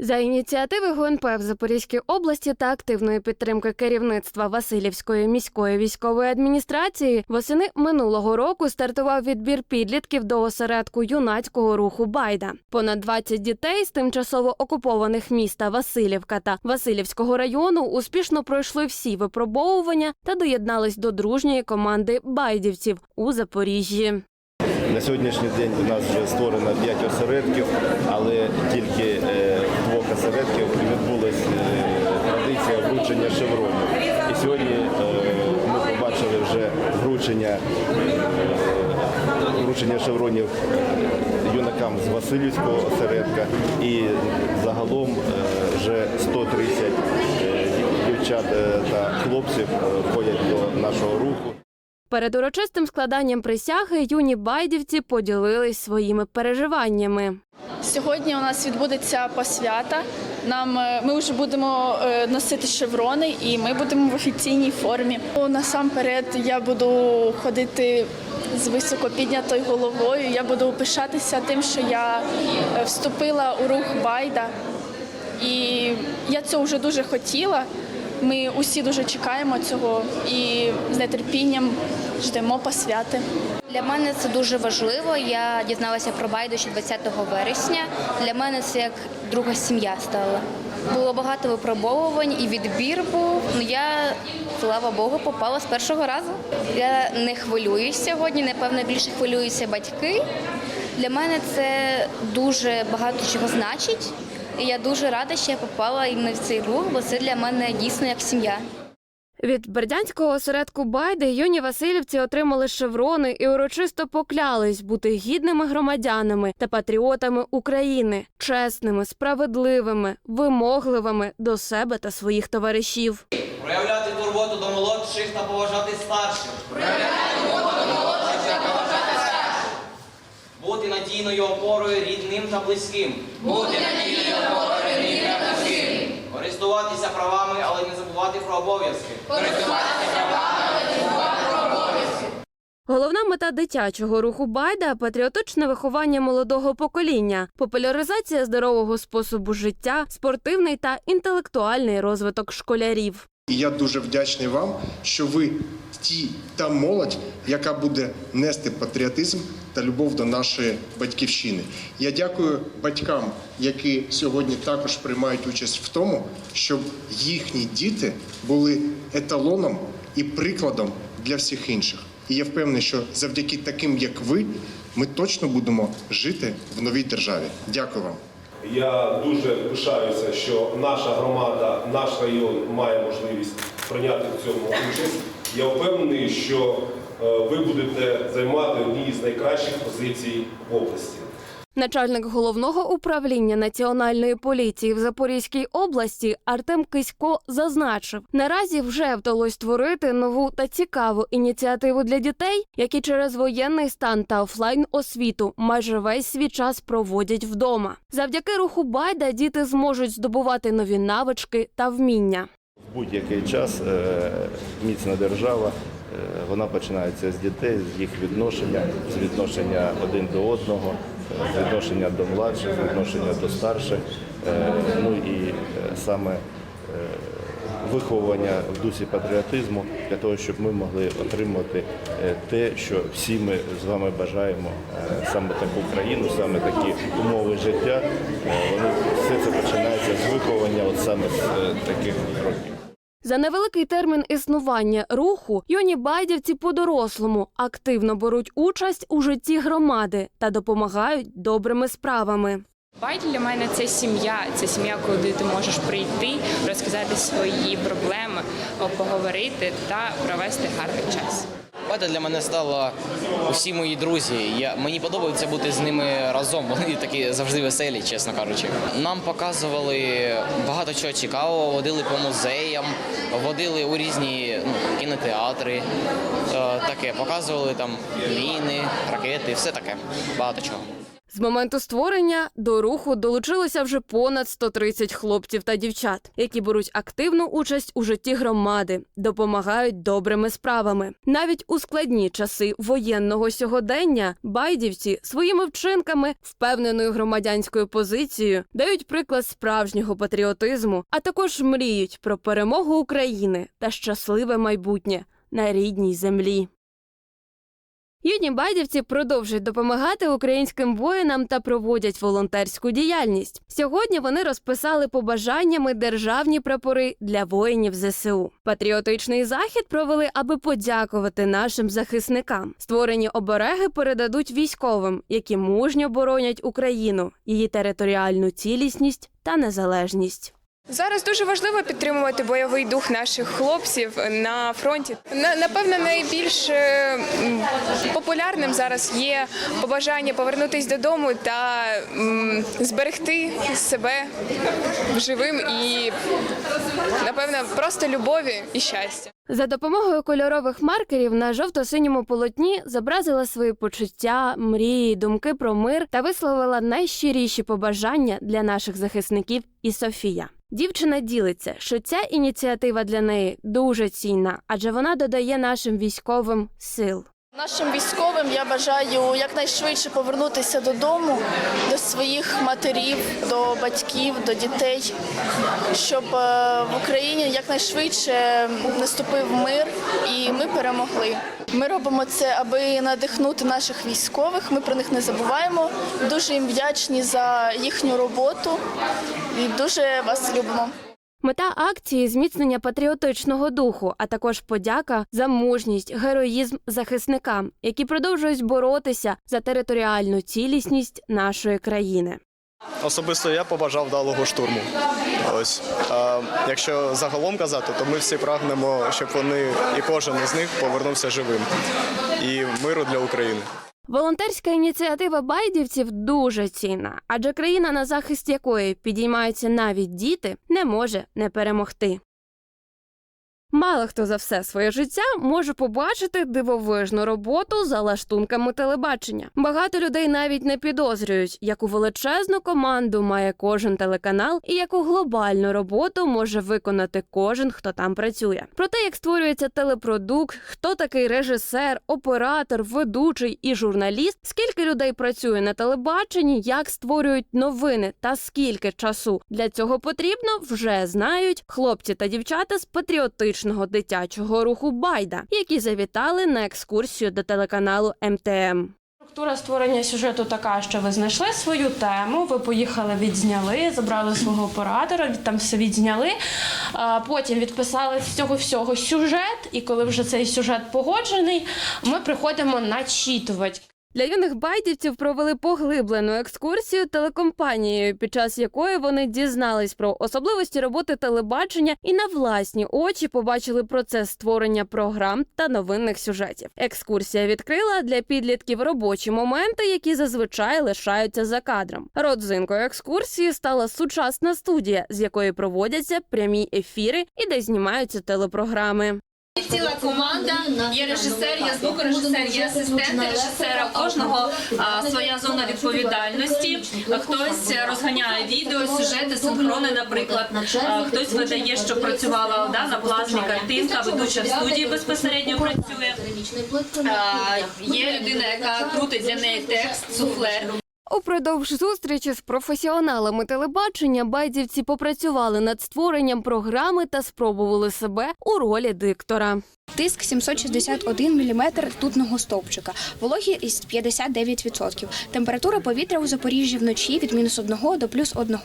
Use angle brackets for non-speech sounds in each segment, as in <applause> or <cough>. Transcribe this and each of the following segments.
За ініціативи ГУНП в Запорізькій області та активної підтримки керівництва Васильівської міської військової адміністрації восени минулого року стартував відбір підлітків до осередку юнацького руху Байда. Понад 20 дітей з тимчасово окупованих міста Васильівка та Васильівського району успішно пройшли всі випробовування та доєднались до дружньої команди байдівців у Запоріжжі. На сьогоднішній день у нас вже створено 5 осередків, але тільки е, двох осередків відбулася традиція вручення шевронів. І сьогодні е, ми побачили вже вручення, е, вручення шевронів юнакам з Васильівського осередка і загалом е, вже 130 е, дівчат е, та хлопців е, входять до нашого руху. Перед урочистим складанням присяги юні байдівці поділились своїми переживаннями. Сьогодні у нас відбудеться посвята. Нам е, ми вже будемо е, носити шеврони, і ми будемо в офіційній формі. Ну, Насамперед я буду ходити з високо піднятою головою. Я буду пишатися тим, що я е, вступила у рух Байда, і я цього вже дуже хотіла. Ми усі дуже чекаємо цього і з нетерпінням ждемо посвяти. Для мене це дуже важливо. Я дізналася про Байду ще 20 вересня. Для мене це як друга сім'я стала. Було багато випробовувань і відбір був. Ну я, слава Богу, попала з першого разу. Я не хвилююсь сьогодні. Напевно, більше хвилюються батьки. Для мене це дуже багато чого значить. І я дуже рада, що я попала іменно в цей рух, бо це для мене дійсно як сім'я. Від бердянського осередку Байди юні Васильівці отримали шеврони і урочисто поклялись бути гідними громадянами та патріотами України, чесними, справедливими, вимогливими до себе та своїх товаришів. Проявляти турботу до молодших та поважати старших. Бути надійною опорою рідним та близьким. Бути надійною опорою рідним та близьким. Користуватися правами, але не забувати про обов'язки. Головна мета дитячого руху Байда патріотичне виховання молодого покоління, популяризація здорового способу життя, спортивний та інтелектуальний розвиток школярів. І я дуже вдячний вам, що ви ті та молодь, яка буде нести патріотизм та любов до нашої батьківщини. Я дякую батькам, які сьогодні також приймають участь в тому, щоб їхні діти були еталоном і прикладом для всіх інших. І я впевнений, що завдяки таким, як ви, ми точно будемо жити в новій державі. Дякую вам. Я дуже пишаюся, що наша громада, наш район має можливість прийняти в цьому участь. Я впевнений, що е, ви будете займати одні з найкращих позицій в області. Начальник головного управління національної поліції в Запорізькій області Артем Кисько зазначив, наразі вже вдалося створити нову та цікаву ініціативу для дітей, які через воєнний стан та офлайн освіту майже весь свій час проводять вдома. Завдяки руху Байда діти зможуть здобувати нові навички та вміння. В будь-який час е, міцна держава, е, вона починається з дітей, з їх відношення, з відношення один до одного, відношення до младших, відношення до старших, е, ну і е, саме е, виховування в дусі патріотизму для того, щоб ми могли отримати те, що всі ми з вами бажаємо, саме таку країну, саме такі умови життя. Вони все це починається з виховання, от саме з таких років. За невеликий термін існування руху юні байдівці по-дорослому активно беруть участь у житті громади та допомагають добрими справами. Байд для мене це сім'я. Це сім'я, куди ти можеш прийти, розказати свої проблеми, поговорити та провести гарний час. Байда для мене стала усі мої друзі. Я, мені подобається бути з ними разом. <laughs> Вони такі завжди веселі, чесно кажучи. Нам показували багато чого цікавого, водили по музеям, водили у різні ну, кінотеатри. Е, таке показували там міни, ракети, все таке. Багато чого. З моменту створення до руху долучилося вже понад 130 хлопців та дівчат, які беруть активну участь у житті громади, допомагають добрими справами. Навіть у складні часи воєнного сьогодення байдівці своїми вчинками, впевненою громадянською позицією, дають приклад справжнього патріотизму, а також мріють про перемогу України та щасливе майбутнє на рідній землі. Юні байдівці продовжують допомагати українським воїнам та проводять волонтерську діяльність. Сьогодні вони розписали побажаннями державні прапори для воїнів ЗСУ. Патріотичний захід провели, аби подякувати нашим захисникам. Створені обереги передадуть військовим, які мужньо боронять Україну, її територіальну цілісність та незалежність. Зараз дуже важливо підтримувати бойовий дух наших хлопців на фронті. Напевно, найбільш е, популярним зараз є побажання повернутися додому та зберегти себе живим і напевно просто любові і щастя. За допомогою кольорових маркерів на жовто-синьому полотні зобразила свої почуття, мрії, думки про мир та висловила найщиріші побажання для наших захисників і Софія. Дівчина ділиться, що ця ініціатива для неї дуже цінна, адже вона додає нашим військовим сил. Нашим військовим я бажаю якнайшвидше повернутися додому, до своїх матерів, до батьків, до дітей, щоб е, в Україні якнайшвидше наступив мир і ми перемогли. Ми робимо це, аби надихнути наших військових. Ми про них не забуваємо. Дуже їм вдячні за їхню роботу і дуже вас любимо. Мета акції зміцнення патріотичного духу, а також подяка за мужність, героїзм захисникам, які продовжують боротися за територіальну цілісність нашої країни. Особисто я побажав вдалого штурму. Ось а, якщо загалом казати, то ми всі прагнемо, щоб вони і кожен із них повернувся живим і миру для України. Волонтерська ініціатива байдівців дуже цінна, адже країна, на захист якої підіймаються навіть діти, не може не перемогти. Мало хто за все своє життя може побачити дивовижну роботу за лаштунками телебачення. Багато людей навіть не підозрюють, яку величезну команду має кожен телеканал і яку глобальну роботу може виконати кожен, хто там працює. Про те, як створюється телепродукт, хто такий режисер, оператор, ведучий і журналіст, скільки людей працює на телебаченні, як створюють новини та скільки часу для цього потрібно, вже знають хлопці та дівчата з патріотичного дитячого руху Байда, які завітали на екскурсію до телеканалу МТМ. Структура створення сюжету така, що ви знайшли свою тему, ви поїхали, відзняли, забрали свого оператора, там все відзняли. Потім відписали з цього всього сюжет, і коли вже цей сюжет погоджений, ми приходимо начитувати. Для юних байдівців провели поглиблену екскурсію телекомпанією, під час якої вони дізнались про особливості роботи телебачення і на власні очі побачили процес створення програм та новинних сюжетів. Екскурсія відкрила для підлітків робочі моменти, які зазвичай лишаються за кадром. Родзинкою екскурсії стала сучасна студія, з якої проводяться прямі ефіри і де знімаються телепрограми. Ціла команда, є режисер, є звукорежисер, є асистент режисера. Кожного а, своя зона відповідальності. Хтось розганяє відео, сюжети, синхрони, наприклад. А, Хтось видає, що працювала да, на плазмі картинка, ведуча в студії безпосередньо працює. А, Є людина, яка крутить для неї текст, суфлер. Упродовж зустрічі з професіоналами телебачення байдівці попрацювали над створенням програми та спробували себе у ролі диктора. Тиск 761 мм ртутного стовпчика, вологість 59%. Температура повітря у Запоріжжі вночі від мінус 1 до плюс 1.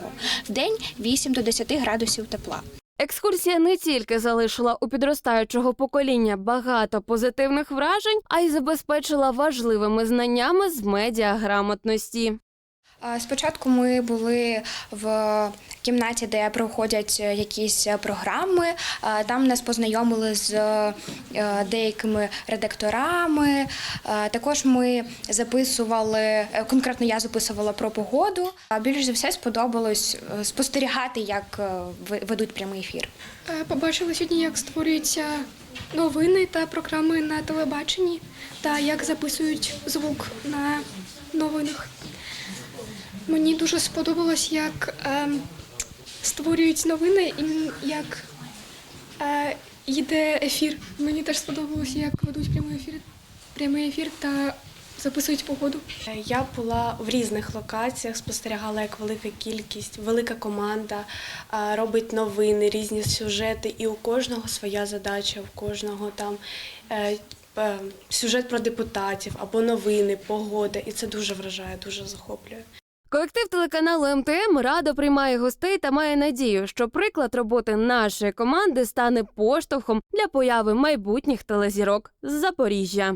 Вдень 8 до 10 градусів тепла. Екскурсія не тільки залишила у підростаючого покоління багато позитивних вражень, а й забезпечила важливими знаннями з медіаграмотності. Спочатку ми були в кімнаті, де проходять якісь програми. Там нас познайомили з е, деякими редакторами. Також ми записували, е, конкретно я записувала про погоду. Більш за все сподобалось е, спостерігати, як ведуть прямий ефір. Побачила сьогодні, як створюються новини та програми на телебаченні, та як записують звук на новинах. Мені дуже сподобалось, як ем, створюють новини і як е, йде ефір. Мені теж сподобалось, як ведуть прямий ефір, прямий ефір та записують погоду. Я була в різних локаціях, спостерігала, як велика кількість, велика команда а, робить новини, різні сюжети, і у кожного своя задача, у кожного там е, е, сюжет про депутатів або новини, погода. І це дуже вражає, дуже захоплює. Колектив телеканалу МТМ радо приймає гостей та має надію, що приклад роботи нашої команди стане поштовхом для появи майбутніх телезірок з Запоріжжя.